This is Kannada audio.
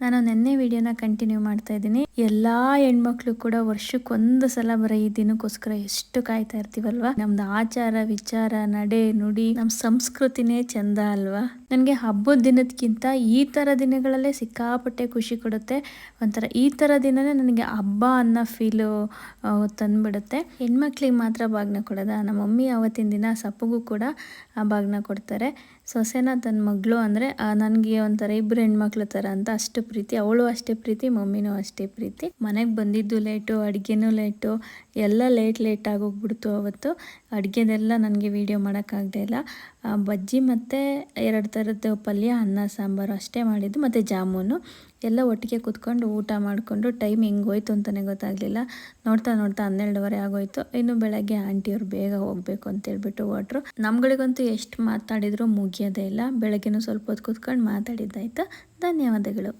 ನಾನು ನೆನ್ನೆ ವಿಡಿಯೋನ ಕಂಟಿನ್ಯೂ ಮಾಡ್ತಾ ಇದ್ದೀನಿ. ಎಲ್ಲ ಹೆಣ್ಮಕ್ಳು ಕೂಡ ವರ್ಷಕ್ಕೊಂದು ಸಲ ಬರೋ ಈ ದಿನಕ್ಕೋಸ್ಕರ ಎಷ್ಟು ಕಾಯ್ತಾ ಇರ್ತೀವಲ್ವಾ? ನಮ್ದು ಆಚಾರ, ವಿಚಾರ, ನಡೆ, ನುಡಿ ನಮ್ಮ ಸಂಸ್ಕೃತಿನೇ ಚಂದ ಅಲ್ವಾ? ನನಗೆ ಹಬ್ಬದ ದಿನದಕ್ಕಿಂತ ಈ ಥರ ದಿನಗಳಲ್ಲೇ ಸಿಕ್ಕಾಪಟ್ಟೆ ಖುಷಿ ಕೊಡುತ್ತೆ. ಒಂಥರ ಈ ಥರ ದಿನನೇ ನನಗೆ ಹಬ್ಬ ಅನ್ನೋ ಫೀಲು ತಂದುಬಿಡುತ್ತೆ. ಹೆಣ್ಮಕ್ಳಿಗೆ ಮಾತ್ರ ಬಾಗ್ನ ಕೊಡೋದ? ನಮ್ಮ ಮಮ್ಮಿ ಅವತ್ತಿನ ದಿನ ಸಪ್ಪಗೂ ಕೂಡ ಆ ಬಾಗ್ನ ಕೊಡ್ತಾರೆ. ಸೊಸೆನ ತನ್ನ ಮಗಳು ಅಂದರೆ ನನಗೆ ಒಂಥರ ಇಬ್ಬರು ಹೆಣ್ಮಕ್ಳು ಥರ ಅಂತ ಅಷ್ಟು ಪ್ರೀತಿ, ಅವಳು ಅಷ್ಟೇ ಪ್ರೀತಿ, ಮಮ್ಮಿನೂ ಅಷ್ಟೇ ಪ್ರೀತಿ. ಮನೆಗೆ ಬಂದಿದ್ದು ಲೇಟು ಅಡುಗೆನೂ ಲೇಟು ಎಲ್ಲ ಲೇಟ್ ಲೇಟ್ ಆಗೋಗ್ಬಿಡ್ತು ಅವತ್ತು. ಅಡುಗೆದೆಲ್ಲ ನನಗೆ ವೀಡಿಯೋ ಮಾಡೋಕ್ಕಾಗದೇ ಇಲ್ಲ. ಬಜ್ಜಿ ಮತ್ತು ಎರಡು ಥರದ ಪಲ್ಯ, ಅನ್ನ, ಸಾಂಬಾರು ಅಷ್ಟೇ ಮಾಡಿದ್ದು, ಮತ್ತು ಜಾಮೂನು. ಎಲ್ಲ ಒಟ್ಟಿಗೆ ಕೂತ್ಕೊಂಡು ಊಟ ಮಾಡಿಕೊಂಡು ಟೈಮ್ ಹೆಂಗೋಯ್ತು ಅಂತಲೇ ಗೊತ್ತಾಗಲಿಲ್ಲ. ನೋಡ್ತಾ ನೋಡ್ತಾ ಹನ್ನೆರಡುವರೆ ಆಗೋಯ್ತು. ಇನ್ನು ಬೆಳಗ್ಗೆ ಆಂಟಿಯವ್ರು ಬೇಗ ಹೋಗಬೇಕು ಅಂತೇಳ್ಬಿಟ್ಟು ಹೊಟ್ರು ನಮ್ಗಳಿಗಂತೂ ಎಷ್ಟು ಮಾತಾಡಿದರೂ ಮುಗಿಯೋದೇ ಇಲ್ಲ. ಬೆಳಗ್ಗೆನೂ ಸ್ವಲ್ಪ ಹೊತ್ತು ಕೂತ್ಕೊಂಡು ಮಾತಾಡಿದ್ದಾಯ್ತು. ಧನ್ಯವಾದಗಳು.